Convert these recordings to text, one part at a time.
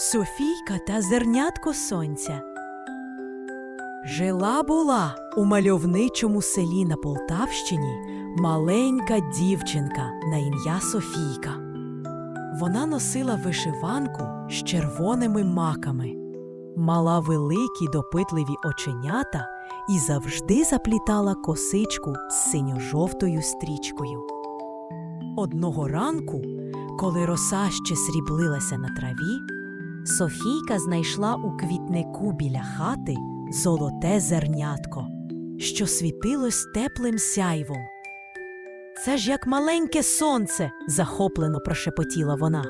Софійка та зернятко сонця. Жила була у мальовничому селі на Полтавщині маленька дівчинка на ім'я Софійка. Вона носила вишиванку з червоними маками, мала великі допитливі оченята і завжди заплітала косичку з синьо-жовтою стрічкою. Одного ранку, коли роса ще сріблилася на траві, Софійка знайшла у квітнику біля хати золоте зернятко, що світилось теплим сяйвом. Це ж як маленьке сонце, захоплено прошепотіла вона.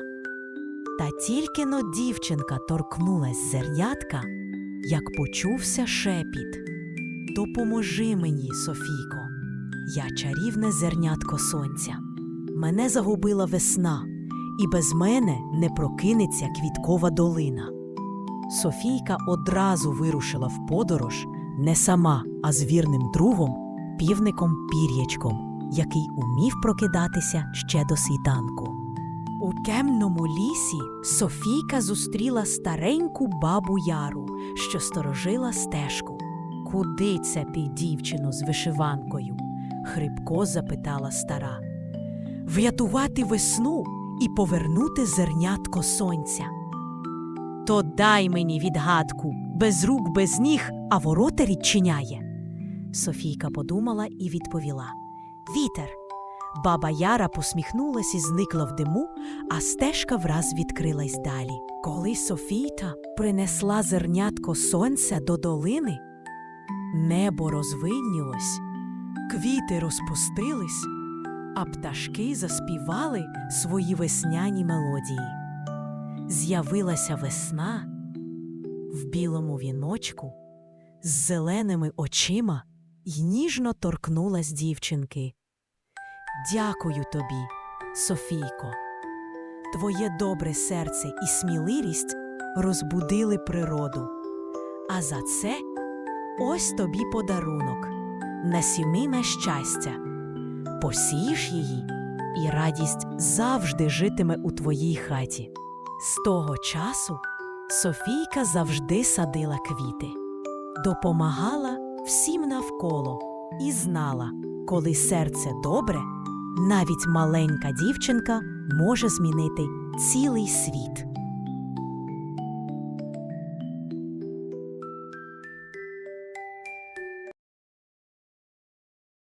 Та тільки но дівчинка торкнулась зернятка, як почувся шепіт. Допоможи мені, Софійко, я чарівне зернятко сонця. Мене загубила весна, і без мене не прокинеться квіткова долина. Софійка одразу вирушила в подорож не сама, а з вірним другом, півником пір'ячком, який умів прокидатися ще до світанку. У темному лісі Софійка зустріла стареньку бабу Яру, що сторожила стежку. Куди це ти, дівчину, з вишиванкою? хрипко запитала стара. Врятувати весну і повернути зернятко сонця. То дай мені відгадку, без рук, без ніг, а ворота відчиняє. Софійка подумала і відповіла Вітер. Баба Яра посміхнулась і зникла в диму, а стежка враз відкрилась далі. Коли Софійка принесла зернятко сонця до долини, небо розвиднілось, квіти розпустились, а пташки заспівали свої весняні мелодії. З'явилася весна в білому віночку, з зеленими очима й ніжно торкнулась дівчинки. Дякую тобі, Софійко. Твоє добре серце і сміливість розбудили природу. А за це ось тобі подарунок на сімейне щастя. Посієш її, і радість завжди житиме у твоїй хаті. З того часу Софійка завжди садила квіти, допомагала всім навколо і знала, коли серце добре, навіть маленька дівчинка може змінити цілий світ.